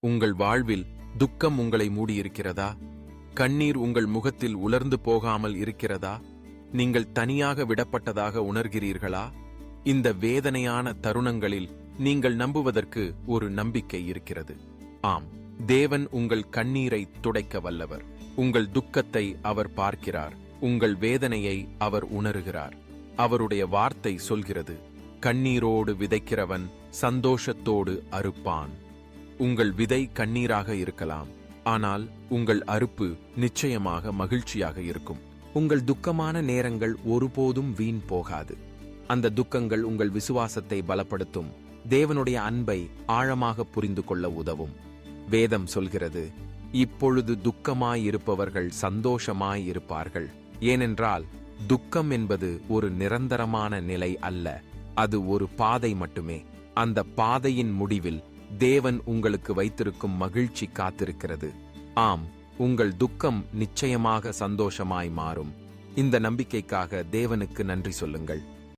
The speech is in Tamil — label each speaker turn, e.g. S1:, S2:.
S1: உங்கள் வாழ்வில் துக்கம் உங்களை மூடியிருக்கிறதா? கண்ணீர் உங்கள் முகத்தில் உலர்ந்து போகாமல் இருக்கிறதா? நீங்கள் தனியாக விடப்பட்டதாக உணர்கிறீர்களா? இந்த வேதனையான தருணங்களில் நீங்கள் நம்புவதற்கு ஒரு நம்பிக்கை இருக்கிறது. ஆம் தேவன் உங்கள் கண்ணீரை துடைக்க வல்லவர். உங்கள் துக்கத்தை அவர் பார்க்கிறார். உங்கள் வேதனையை அவர் உணருகிறார். அவருடைய வார்த்தை சொல்கிறது கண்ணீரோடு விதைக்கிறவன் சந்தோஷத்தோடு அறுப்பான். உங்கள் விதை கண்ணீராக இருக்கலாம். ஆனால் உங்கள் அறுப்பு நிச்சயமாக மகிழ்ச்சியாக இருக்கும்.
S2: உங்கள் துக்கமான நேரங்கள் ஒருபோதும் வீண் போகாது. அந்த துக்கங்கள் உங்கள் விசுவாசத்தை பலப்படுத்தும். தேவனுடைய அன்பை ஆழமாக புரிந்து கொள்ள உதவும். வேதம் சொல்கிறது இப்பொழுது துக்கமாயிருப்பவர்கள் சந்தோஷமாயிருப்பார்கள். ஏனென்றால் துக்கம் என்பது ஒரு நிரந்தரமான நிலை அல்ல. அது ஒரு பாதை மட்டுமே. அந்த பாதையின் முடிவில் தேவன் உங்களுக்கு வைத்திருக்கும் மகிழ்ச்சி காத்திருக்கிறது. ஆம் உங்கள் துக்கம் நிச்சயமாக சந்தோஷமாய் மாறும். இந்த நம்பிக்கைக்காக தேவனுக்கு நன்றி சொல்லுங்கள்.